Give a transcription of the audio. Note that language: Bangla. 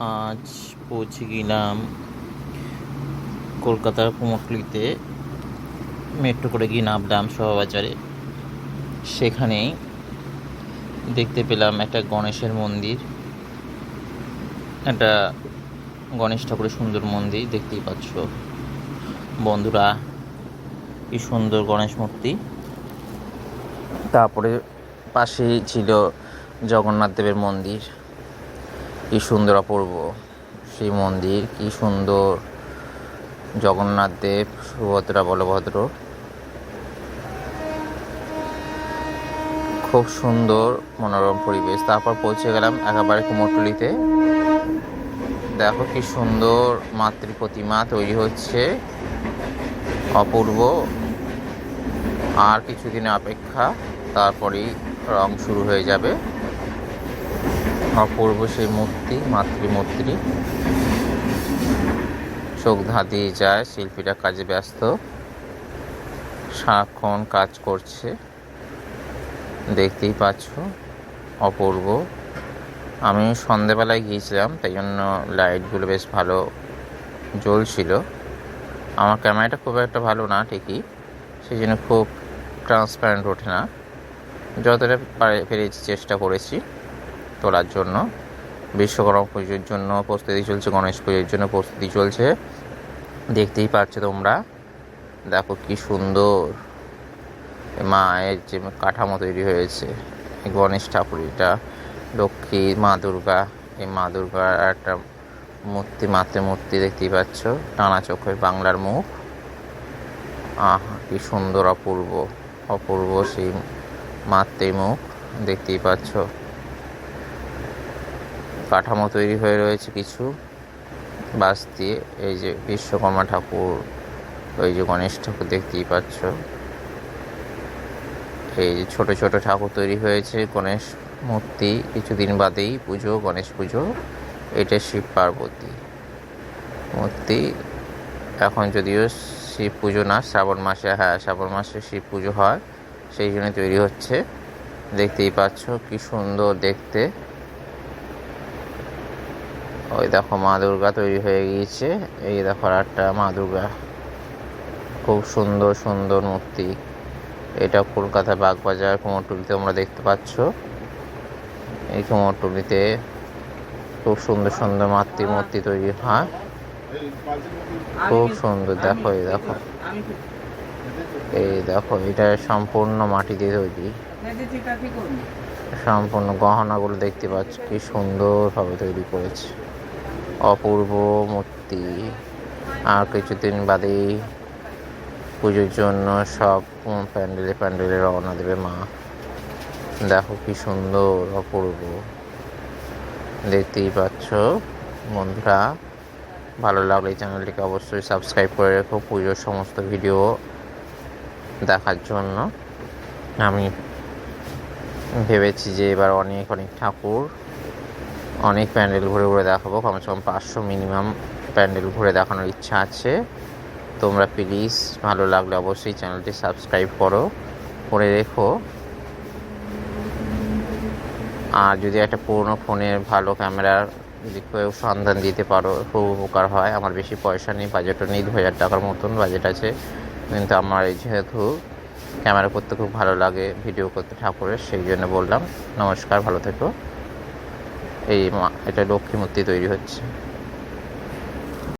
আজ পৌঁছে গেলাম কলকাতার কুমোটলিতে মেট্রো করে গিয়ে নামলাম শোভাবাজারে। সেখানেই দেখতে পেলাম একটা গণেশের মন্দির। একটা গণেশ ঠাকুরের সুন্দর মন্দির, দেখতেই পাচ্ছ। বন্ধুরা, কি সুন্দর গণেশ মূর্তি। তারপরে পাশেই ছিল জগন্নাথ দেবের মন্দির। কি সুন্দর অপূর্ব। সেই মন্দির, কি সুন্দর। জগন্নাথ দেব, সুভদ্রা বলভদ্র। খুব সুন্দর মনোরম পরিবেশ। তারপর পৌঁছে গেলাম একেবারে কুমোরটুলিতে। দেখো কি সুন্দর মাতৃ প্রতিমা তৈরি হচ্ছে। অপূর্ব। আর কিছুদিন অপেক্ষা, তারপরেই রং শুরু হয়ে যাবে। অপূর্ব সেই মূর্তি, মাতৃমূর্তি। চোখ ধাঁধিয়ে যায়, শিল্পীরা কাজে ব্যস্ত। সারাক্ষণ কাজ করছে। দেখতেই পাচ্ছ, অপূর্ব। আমি সন্ধেবেলায় গিয়েছিলাম, তাই জন্য লাইটগুলো বেশ ভালো জ্বলছিল। আমার ক্যামেরাটা খুব একটা ভালো না, ঠিকই। সেই জন্য খুব ট্রান্সপারেন্ট ওঠে না। যতটা পারে পেরেছি চেষ্টা করেছি। তোলার জন্য, বিশ্বকর্মা পুজোর জন্য, প্রস্তুতি চলছে, গণেশ পুজোর জন্য প্রস্তুতি চলছে। দেখতেই পাচ্ছ তোমরা, দেখো কি সুন্দর মায়ের যে কাঠামো তৈরি হয়েছে গণেশ ঠাকুর এটা লক্ষ্মী, মা দুর্গা, এই মা দুর্গার একটা মূর্তি, মাতৃ মূর্তি দেখতেই পাচ্ছ, টানা চোখের বাংলার মুখ। আহা, কি সুন্দর অপূর্ব অপূর্ব সেই মাতৃ মুখ দেখতেই পাচ্ছ। কাঠামো তৈরি হয়ে রয়েছে কিছু। বাস দিয়ে এই যে বিশ্বকর্মা ঠাকুর, ওই যে গণেশ ঠাকুর দেখতেই পাচ্ছ। এই যে ছোট ছোট ঠাকুর তৈরি হয়েছে, গণেশ মূর্তি কিছুদিন বাদেই পুজো, গণেশ পুজো। এটা শিব পার্বতী মূর্তি। এখন যদিও শিব পুজো না, শ্রাবণ মাসে হ্যাঁ শ্রাবণ মাসে শিব পুজো হয়, সেই জন্য তৈরি হচ্ছে। দেখতেই পাচ্ছ কি সুন্দর দেখতে। ওই দেখো মা দুর্গা তৈরি হয়ে গিয়েছে। এই দেখো আর একটা মা দুর্গা। খুব সুন্দর সুন্দর মূর্তি। এটা কলকাতা বাগবাজার কুমোরটুলিতে তোমরা দেখতে পাচ্ছ। এই কুমোরটুলিতে খুব সুন্দর সুন্দর মাতৃ মূর্তি তৈরি হয়। খুব সুন্দর, দেখো, এই দেখো। এই দেখো, এটা সম্পূর্ণ মাটি দিয়ে তৈরি। সম্পূর্ণ গহনাগুলো দেখতে পাচ্ছ, কি সুন্দরভাবে তৈরি করেছে। অপূর্ব মূর্তি আর কিছুদিন বাদেই পুজোর জন্য সব প্যান্ডেলে প্যান্ডেলে রওনা দেবে মা। দেখো কি সুন্দর, অপূর্ব। দেখতেই পাচ্ছ বন্ধুরা, ভালো লাগলে চ্যানেলটিকে অবশ্যই সাবস্ক্রাইব করে রেখো পুজোর সমস্ত ভিডিও দেখার জন্য। আমি ভেবেছি যে এবার অনেক অনেক ঠাকুর অনেক প্যান্ডেল ঘুরে ঘুরে দেখাবো। কমসে কম পাঁচশো মিনিমাম প্যান্ডেল ঘুরে দেখানোর ইচ্ছা আছে। তোমরা প্লিজ ভালো লাগলে অবশ্যই চ্যানেলটি সাবস্ক্রাইব করো, করে রেখো। আর যদি একটা পুরনো ফোনের ভালো ক্যামেরার যদি কেউ সন্ধান দিতে পারো, খুব উপকার হয়। আমার বেশি পয়সা নেই বাজেটও নেই দু হাজার টাকার মতন বাজেট আছে। কিন্তু আমার যেহেতু ক্যামেরা করতে খুব ভালো লাগে ভিডিও করতে ঠাকুরের, সেই জন্য বললাম। নমস্কার, ভালো থেকো। এই মা এটা লক্ষ্মী মূর্তি তৈরি হচ্ছে।